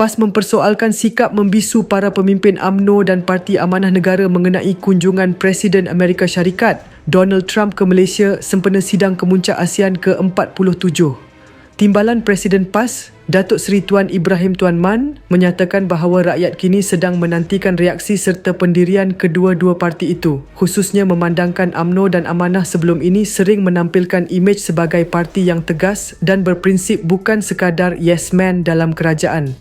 PAS mempersoalkan sikap membisu para pemimpin AMNO dan Parti Amanah Negara mengenai kunjungan Presiden Amerika Syarikat Donald Trump ke Malaysia sempena sidang kemuncak ASEAN ke-47. Timbalan Presiden PAS, Datuk Seri Tuan Ibrahim Tuan Man menyatakan bahawa rakyat kini sedang menantikan reaksi serta pendirian kedua-dua parti itu. Khususnya memandangkan AMNO dan Amanah sebelum ini sering menampilkan imej sebagai parti yang tegas dan berprinsip bukan sekadar yes man dalam kerajaan.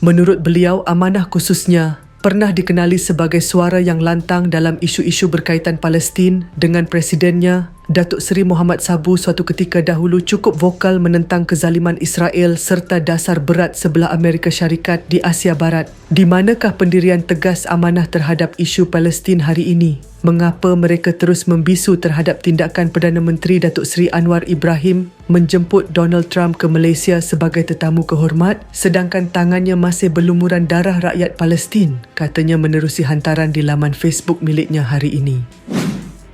Menurut beliau, Amanah khususnya pernah dikenali sebagai suara yang lantang dalam isu-isu berkaitan Palestin dengan presidennya Datuk Seri Muhammad Sabu suatu ketika dahulu cukup vokal menentang kezaliman Israel serta dasar berat sebelah Amerika Syarikat di Asia Barat. Di manakah pendirian tegas amanah terhadap isu Palestin hari ini? Mengapa mereka terus membisu terhadap tindakan Perdana Menteri Datuk Seri Anwar Ibrahim menjemput Donald Trump ke Malaysia sebagai tetamu kehormat sedangkan tangannya masih berlumuran darah rakyat Palestin katanya menerusi hantaran di laman Facebook miliknya hari ini.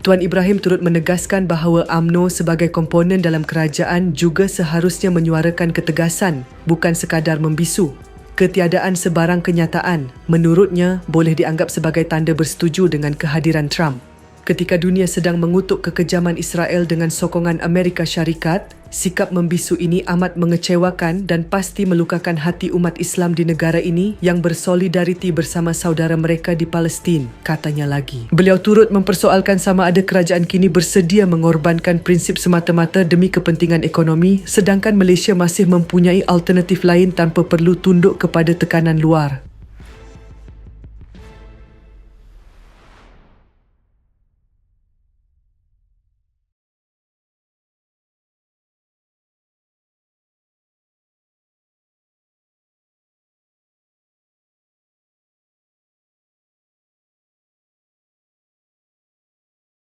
Tuan Ibrahim turut menegaskan bahawa AMNO sebagai komponen dalam kerajaan juga seharusnya menyuarakan ketegasan bukan sekadar membisu ketiadaan sebarang kenyataan menurutnya boleh dianggap sebagai tanda bersetuju dengan kehadiran Trump. Ketika dunia sedang mengutuk kekejaman Israel dengan sokongan Amerika Syarikat, sikap membisu ini amat mengecewakan dan pasti melukakan hati umat Islam di negara ini yang bersolidariti bersama saudara mereka di Palestin, katanya lagi. Beliau turut mempersoalkan sama ada kerajaan kini bersedia mengorbankan prinsip semata-mata demi kepentingan ekonomi sedangkan Malaysia masih mempunyai alternatif lain tanpa perlu tunduk kepada tekanan luar.